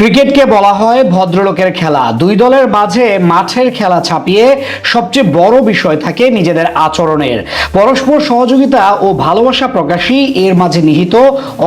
ক্রিকেটকে বলা হয় ভদ্রলোকের খেলা। দুই দলের মাঝে মাঠের খেলা ছাপিয়ে সবচেয়ে বড় বিষয় থাকে নিজেদের আচরণের। পরস্পর সহযোগিতা ও ভালোবাসা প্রকাশই এর মাঝে নিহিত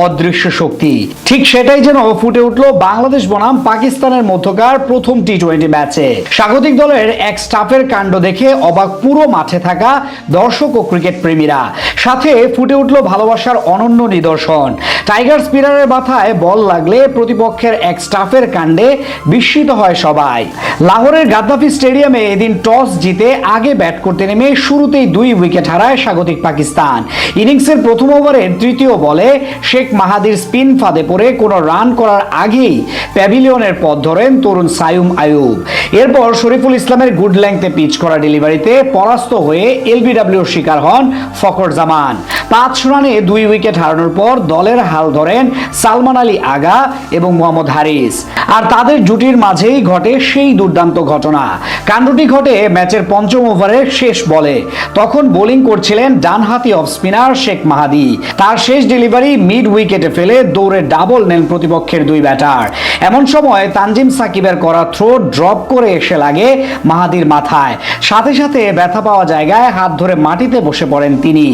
অদৃশ্য শক্তি। ঠিক সেটাই যেন ফুটে উঠল বাংলাদেশ বনাম পাকিস্তানের মধ্যকার প্রথম টি টোয়েন্টি ম্যাচে। স্বাগতিক দলের এক স্টাফের কাণ্ড দেখে অবাক পুরো মাঠে থাকা দর্শক ও ক্রিকেট প্রেমীরা। সাথে ফুটে উঠল ভালোবাসার অনন্য নিদর্শন। টাইগার স্পিনারের মাথায় বল লাগলে প্রতিপক্ষের এক স্টাফের কাণ্ডে বিস্মিত হয় সবাই। লাহোরের গাদ্দাফি স্টেডিয়ামে এদিন টস জিতে আগে ব্যাট করতে নেমে শুরুতেই দুই উইকেট হারায় স্বাগতিক পাকিস্তান। ইনিংসের প্রথম ওভারের তৃতীয় বলে শেখ মাহাদির স্পিন ফাঁদে পড়ে কোনো রান করার আগেই প্যাভিলিয়নের পথ ধরেন তরুণ সায়ুম আয়ুব। এরপর শরীফুল ইসলামের গুড ল্যাংতে পিচ করা ডেলিভারিতে পরাস্ত হয়ে এলবিডব্লিউর শিকার হন ফকর জামান পাঁচ রানে দুই উইকেট হারানোর পর দলের হাল ধরেন সালমান আলী আগা এবং মোহাম্মদ হারিস। আর তাদের জুটির মাঝেই ঘটে সেই দুর্দান্ত ঘটনা। কাণ্ডটি ঘটে ম্যাচের পঞ্চম ওভারের শেষ বলে। তখন বোলিং করছিলেন ডানহাতি অফ স্পিনার শেখ মাহাদি। তার শেষ ডেলিভারি মিড উইকেটে ফেলে দৌড়ে ডাবল নেন প্রতিপক্ষের দুই ব্যাটার। এমন সময় তানজিম সাকিবের করা থ্রো ড্রপ করে এসে লাগে মাহাদির মাথায়। সাথে সাথে ব্যথা পাওয়া জায়গায় হাত ধরে মাটিতে বসে পড়েন তিনি।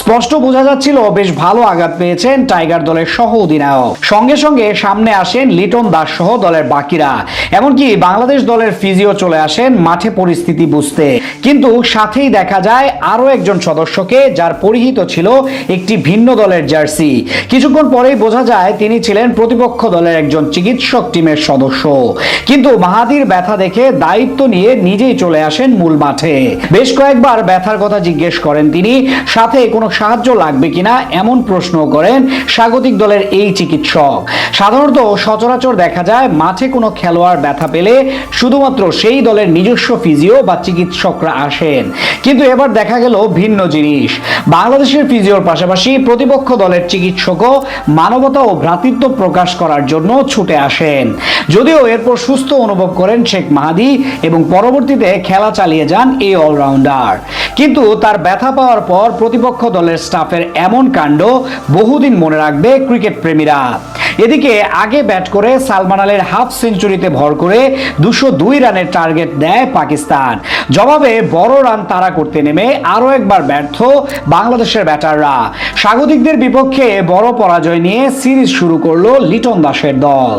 স্পষ্ট বোঝা যাচ্ছিল, বেশ ভালো আঘাত পেয়েছেন টাইগার দলের সহ অধিনায়ক সঙ্গে সঙ্গে সামনে আসেন লিটন দাস সহ দলের বাকিরা। এমনকি বাংলাদেশ দলের ফিজিও চলে আসেন মাঠে পরিস্থিতি বুঝতে। কিন্তু সাথেই দেখা যায় আরও একজন সদস্যকে, যার পরিহিত ছিল একটি ভিন্ন দলের জার্সি। কিছুক্ষণ পরেই বোঝা যায় তিনি ছিলেন প্রতিপক্ষ দলের একজন চিকিৎসক টিমের সদস্য। কিন্তু মাহাদির ব্যথা দেখে দায়িত্ব নিয়ে নিজেই চলে আসেন মূল মাঠে। বেশ কয়েকবার ব্যথার কথা জিজ্ঞেস করেন তিনি। সাথে কোনো সাহায্য লাগবে কিনা এমন প্রশ্ন করেন স্বাগতিক দলের এই চিকিৎসক। সাধারণত সচরাচর দেখা যায় মাঠে কোনো খেলোয়াড় ব্যথা পেলে শুধুমাত্র সেই দলের নিজস্ব ফিজিও বা চিকিৎসকরা আসেন। কিন্তু এবার দেখা গেল ভিন্ন জিনিস। বাংলাদেশের ফিজিওর পাশাপাশি প্রতিপক্ষ দলের চিকিৎসকও মানবতা ও ভ্রাতৃত্ব প্রকাশ করার জন্য ছুটে আসেন। যদিও এরপর সুস্থ অনুভব করেন শেখ মাহাদি এবং পরবর্তীতে খেলা চালিয়ে যান এই অলরাউন্ডার। কিন্তু তার ব্যথা পাওয়ার পর প্রতিপক্ষ দলের স্টাফের এমন কাণ্ড বহুদিন মনে রাখবে ক্রিকেট প্রেমীরা। এদিকে আগে ব্যাট করে সালমান আলীর হাফ সেঞ্চুরিতে ভর করে দুশো দুই রানের টার্গেট দেয় পাকিস্তান। জবাবে বড় রান তাড়া করতে নেমে আরও একবার ব্যর্থ বাংলাদেশের ব্যাটাররা। স্বাগতিকদের বিপক্ষে বড় পরাজয় নিয়ে সিরিজ শুরু করল লিটন দাসের দল।